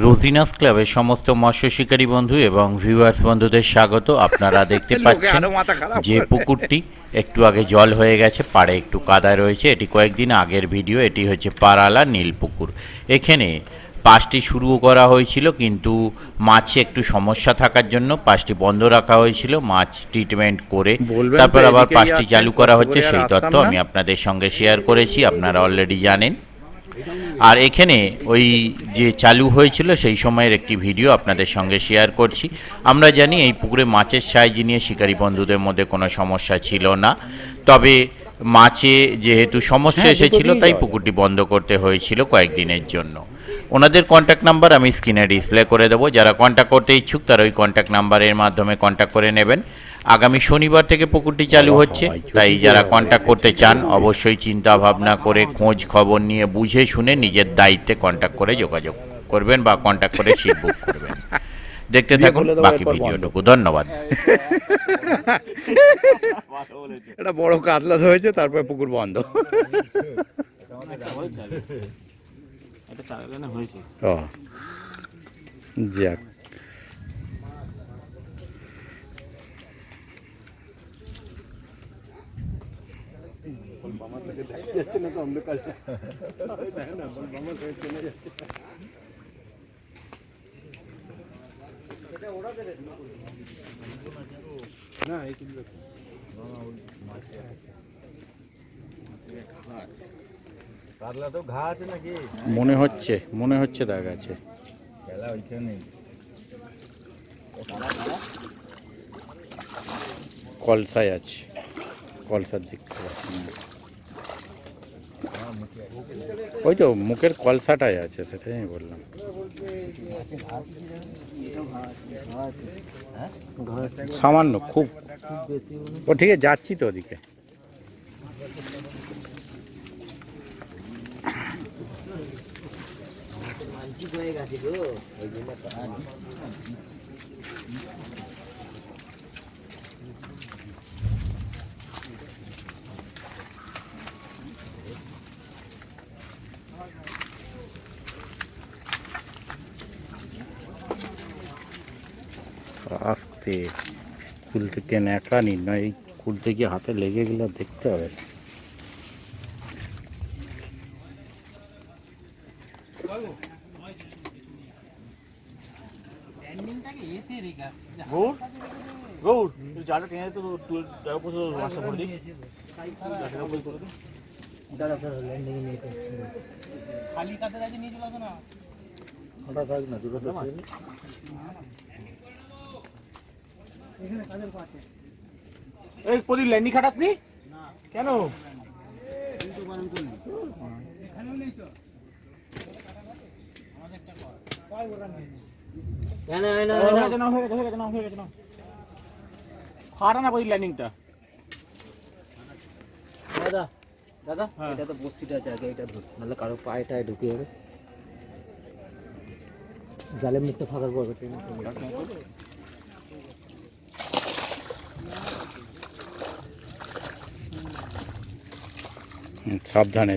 রোজিনাস ক্লাবের সমস্ত মৎস্য শিকারী বন্ধু এবং ভিউয়ার্স বন্ধুদের স্বাগত। আপনারা দেখতে পাচ্ছেন যে পুকুরটি একটু আগে জল হয়ে গেছে পাড়ে একটু কাদা রয়েছে। এটি কয়েকদিন আগের ভিডিও এটি হচ্ছে পাড়ালা নীল পুকুর। এখানে পাঁচটি শুরু করা হয়েছিল কিন্তু মাছে একটু সমস্যা থাকার জন্য পাঁচটি বন্ধ রাখা হয়েছিল। মাছ ট্রিটমেন্ট করে তারপর আবার পাঁচটি চালু করা হচ্ছে। সেই তথ্য আমি আপনাদের সঙ্গে শেয়ার করেছি আপনারা অলরেডি জানেন। আর এখানে ওই যে চালু হয়েছিল সেই সময়ের একটি ভিডিও আপনাদের সঙ্গে শেয়ার করছি। আমরা জানি এই পুকুরে মাছের সাইজ নিয়ে শিকারী বন্ধুদের মধ্যে কোনো সমস্যা ছিল না। তবে মাছে যেহেতু সমস্যা হ্যাঁ, এসেছিল তাই পুকুরটি বন্ধ করতে হয়েছিল কয়েকদিনের জন্য। ওনাদের কন্ট্যাক্ট নাম্বার আমি স্ক্রিনে ডিসপ্লে করে দেবো। যারা কন্ট্যাক্ট করতে ইচ্ছুক তারা ওই কন্ট্যাক্ট নাম্বারের মাধ্যমে কন্ট্যাক্ট করে নেবেন। আগামী শনিবার থেকে পুকুরটি চালু হচ্ছে। তাই যারা কন্ট্যাক্ট করতে চান অবশ্যই চিন্তা ভাবনা করে খোঁজ খবর নিয়ে বুঝে শুনে নিজের দায়িত্বে কন্ট্যাক্ট করে যোগাযোগ করবেন বা কন্ট্যাক্ট করে সিট বুক করবেন। দেখতে থাকুন বাকি ভিডিওটুকু। ধন্যবাদ। একটা বড় কাতলা ধরেছে তারপরে পুকুর বন্ধ। এটা চালানো হয়েছে। ও যাক। কাতলা তো ঘা আছে নাকি? মনে হচ্ছে মনে হচ্ছে দাগ আছে। খেলা ওইখানে কলসায় আছে কলসার দিক ওই তো মুখের কলসাটাই আছে সেটাই আমি বললাম। সামান্য খুব। ও ঠিক আছে যাচ্ছি তো ওদিকে। আস্তে কুল থেকে ন্যাকা নি নয় এই কুল থেকে হাতে লেগে গেলে আর দেখতে হবে না। গৌর গৌর তুই জালটা টেনে তো তুই টাকা পয়সা মাছটা ভরে দিই জালটা বই করে দে খালি তাদের আগে নিয়ে চলে আসবে না ওটা থাক না দুটো তো ছিল। এই প্রদীপ ল্যান্ডি খাটাস নি কেন হয়ে গেছে না, হয়ে গেছে, হয়ে গেছে না, হয়ে গেছে না। ফাটা ল্যান্ডিংটা দাদা দাদা হ্যাঁ। এটা তো বস্তিটা আছে আগে এটা ধর নাহলে কারও পায়ে টায়ে ঢুকে যাবে। জালের মুখটা ফাঁকার পর টেনে সাবধানে